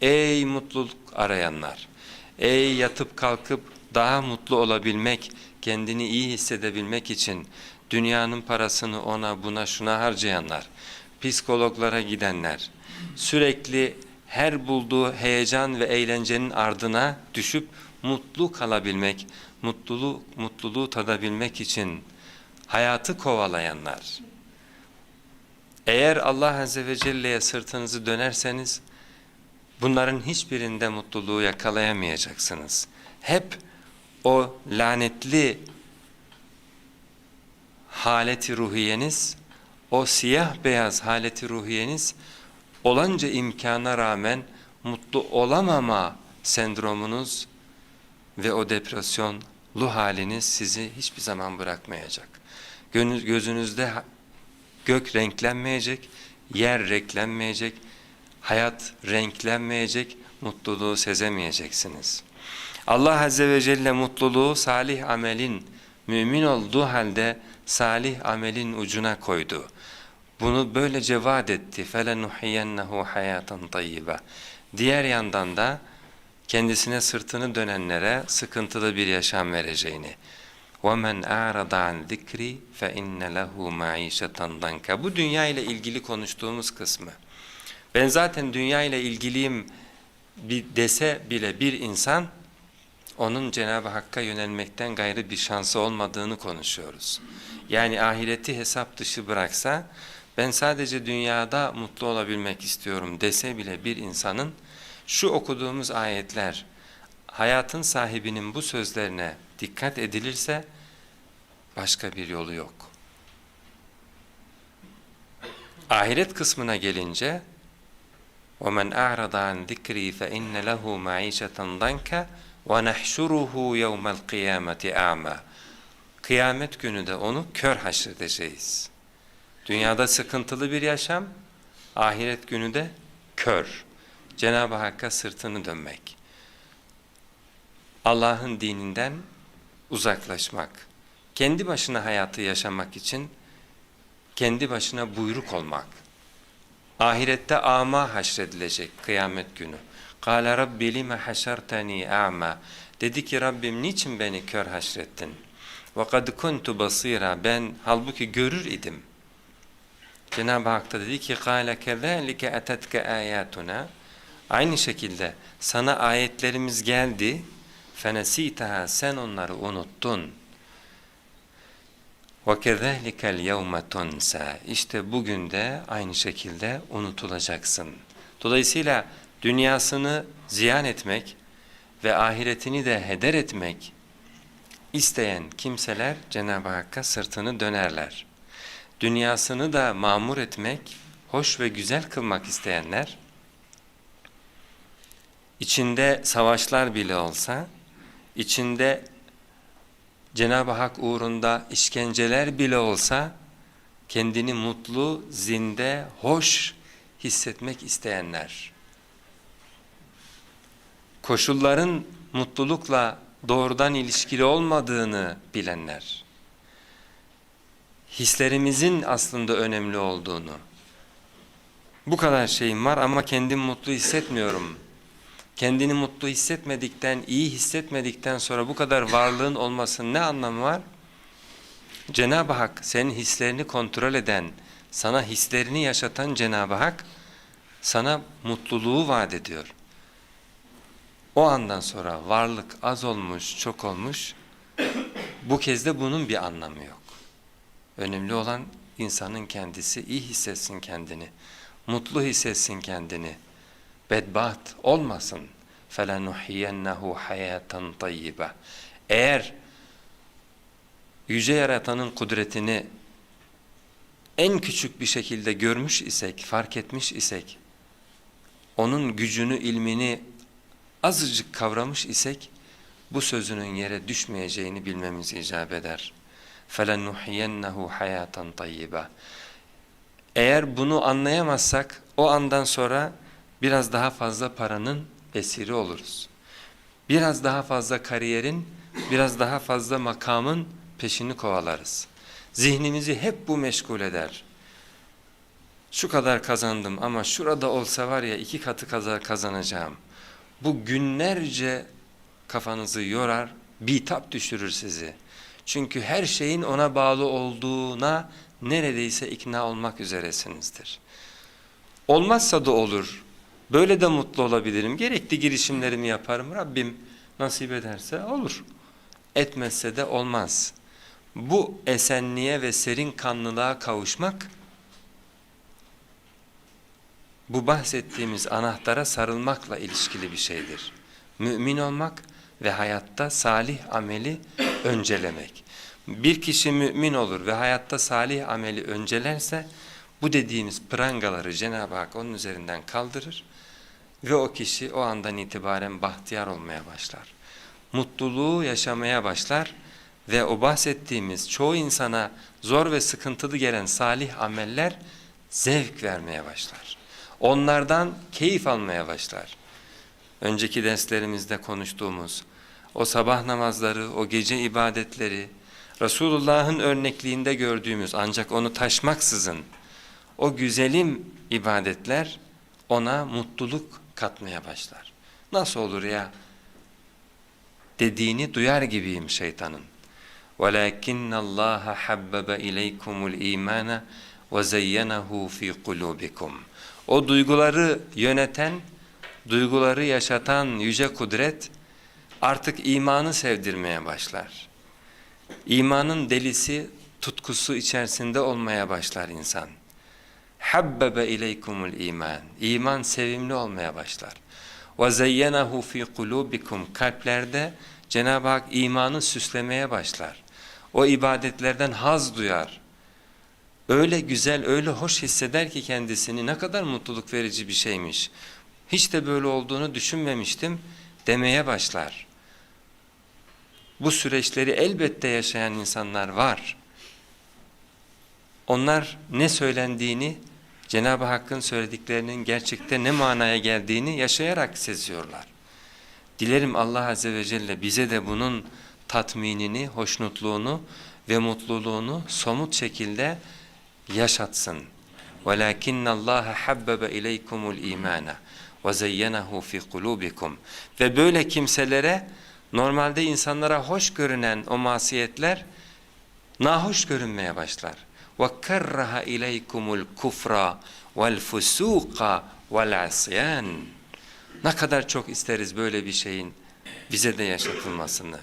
Ey mutluluk arayanlar! Ey yatıp kalkıp daha mutlu olabilmek, kendini iyi hissedebilmek için dünyanın parasını ona buna şuna harcayanlar, psikologlara gidenler, sürekli her bulduğu heyecan ve eğlencenin ardına düşüp mutlu kalabilmek, mutluluğu, mutluluğu tadabilmek için hayatı kovalayanlar. Eğer Allah Azze ve Celle'ye sırtınızı dönerseniz bunların hiçbirinde mutluluğu yakalayamayacaksınız. Hep o lanetli haleti ruhiyeniz, o siyah beyaz haleti ruhiyeniz olanca imkana rağmen mutlu olamama sendromunuz ve o depresyonlu haliniz sizi hiçbir zaman bırakmayacak. Gözünüzde gök renklenmeyecek, yer renklenmeyecek, hayat renklenmeyecek, mutluluğu sezemeyeceksiniz. Allah Azze ve Celle mutluluğu salih amelin, mümin olduğu halde salih amelin ucuna koydu. Bunu böylece vaat etti. فَلَنُحِيَنَّهُ حَيَاتًا طَيِّبًا Diğer yandan da kendisine sırtını dönenlere sıkıntılı bir yaşam vereceğini. وَمَنْ أَعْرَضَ عَنْ ذِكْرِ فَإِنَّ لَهُ مَعِيشَةً ضَنْكَ Bu dünya ile ilgili konuştuğumuz kısmı. Ben zaten dünya ile ilgiliyim bir dese bile bir insan onun Cenab-ı Hakk'a yönelmekten gayrı bir şansı olmadığını konuşuyoruz. Yani ahireti hesap dışı bıraksa ben sadece dünyada mutlu olabilmek istiyorum dese bile bir insanın şu okuduğumuz ayetler hayatın sahibinin bu sözlerine dikkat edilirse başka bir yolu yok. Ahiret kısmına gelince وَمَنْ أَعْرَضَ عَنْ ذِكْرِي فَإِنَّ لَهُ مَعِيشَةً ضَنْكَ وَنَحْشُرُهُ يَوْمَ الْقِيَامَةِ أَعْمَى Kıyamet günü de onu kör haşredeceğiz. Dünyada sıkıntılı bir yaşam, ahiret günü de kör. Cenab-ı Hakk'a sırtını dönmek. Allah'ın dininden uzaklaşmak. Kendi başına hayatı yaşamak için kendi başına buyruk olmak. Ahirette ama haşredilecek kıyamet günü. Kâle Rabbi lime haşartani a'ma. Dedi ki Rabbim niçin beni kör haşrettin? Kad kuntu basira. Ben halbuki görür idim. Cenab-ı Hak da dedi ki kâle kezâlike etetke âyâtuna. Aynı şekilde sana ayetlerimiz geldi. Fenesîteha sen onları unuttun. وَكَذَٰلِكَ الْيَوْمَ تُنْسَى İşte bugün de aynı şekilde unutulacaksın. Dolayısıyla dünyasını ziyan etmek ve ahiretini de heder etmek isteyen kimseler Cenab-ı Hakk'a sırtını dönerler. Dünyasını da mamur etmek, hoş ve güzel kılmak isteyenler, içinde savaşlar bile olsa, içinde Cenab-ı Hak uğrunda işkenceler bile olsa kendini mutlu, zinde, hoş hissetmek isteyenler. Koşulların mutlulukla doğrudan ilişkili olmadığını bilenler. Hislerimizin aslında önemli olduğunu. Bu kadar şeyim var ama kendim mutlu hissetmiyorum kendini mutlu hissetmedikten, iyi hissetmedikten sonra bu kadar varlığın olmasının ne anlamı var? Cenab-ı Hak senin hislerini kontrol eden, sana hislerini yaşatan Cenab-ı Hak sana mutluluğu vaat ediyor. O andan sonra varlık az olmuş, çok olmuş, bu kez de bunun bir anlamı yok. Önemli olan insanın kendisi iyi hissetsin kendini, mutlu hissetsin kendini bedbaht olmasın. فَلَنُحْيَنَّهُ حَيَاتًا طَيِّبًا Eğer yüce yaratanın kudretini en küçük bir şekilde görmüş isek, fark etmiş isek, onun gücünü, ilmini azıcık kavramış isek, bu sözünün yere düşmeyeceğini bilmemiz icap eder. فَلَنُحْيَنَّهُ حَيَاتًا طَيِّبًا Eğer bunu anlayamazsak, o andan sonra biraz daha fazla paranın esiri oluruz. Biraz daha fazla kariyerin, biraz daha fazla makamın peşini kovalarız. Zihnimizi hep bu meşgul eder. şu kadar kazandım ama şurada olsa var ya iki katı kadar kazanacağım. Bu günlerce kafanızı yorar, bitap düşürür sizi. Çünkü her şeyin ona bağlı olduğuna neredeyse ikna olmak üzeresinizdir. Olmazsa da olur. Böyle de mutlu olabilirim. Gerekli girişimlerimi yaparım. Rabbim nasip ederse olur. Etmezse de olmaz. Bu esenliğe ve serin kanlılığa kavuşmak bu bahsettiğimiz anahtara sarılmakla ilişkili bir şeydir. Mümin olmak ve hayatta salih ameli öncelemek. Bir kişi mümin olur ve hayatta salih ameli öncelerse bu dediğimiz prangaları Cenab-ı Hak onun üzerinden kaldırır ve o kişi o andan itibaren bahtiyar olmaya başlar. Mutluluğu yaşamaya başlar ve o bahsettiğimiz çoğu insana zor ve sıkıntılı gelen salih ameller zevk vermeye başlar. Onlardan keyif almaya başlar. Önceki derslerimizde konuştuğumuz o sabah namazları, o gece ibadetleri, Resulullah'ın örnekliğinde gördüğümüz ancak onu taşmaksızın o güzelim ibadetler ona mutluluk katmaya başlar. Nasıl olur ya? Dediğini duyar gibiyim şeytanın. وَلَكِنَّ اللّٰهَ حَبَّبَ اِلَيْكُمُ الْا۪يمَانَ وَزَيَّنَهُ ف۪ي قُلُوبِكُمْ O duyguları yöneten, duyguları yaşatan yüce kudret artık imanı sevdirmeye başlar. İmanın delisi, tutkusu içerisinde olmaya başlar insan. Habbebe ileykumul iman. İman sevimli olmaya başlar. Ve zeyyenehu fi kulubikum. Kalplerde Cenab-ı Hak imanı süslemeye başlar. O ibadetlerden haz duyar. Öyle güzel, öyle hoş hisseder ki kendisini ne kadar mutluluk verici bir şeymiş. Hiç de böyle olduğunu düşünmemiştim demeye başlar. Bu süreçleri elbette yaşayan insanlar var. Onlar ne söylendiğini, Cenab-ı Hakk'ın söylediklerinin gerçekte ne manaya geldiğini yaşayarak seziyorlar. Dilerim Allah Azze ve Celle bize de bunun tatminini, hoşnutluğunu ve mutluluğunu somut şekilde yaşatsın. وَلَاكِنَّ اللّٰهَ حَبَّبَ اِلَيْكُمُ الْا۪يمَانَ وَزَيَّنَهُ فِي قُلُوبِكُمْ Ve böyle kimselere normalde insanlara hoş görünen o masiyetler nahoş görünmeye başlar. ve kerraha ileykumul kufra vel fusuqa vel asyan. Ne kadar çok isteriz böyle bir şeyin bize de yaşatılmasını.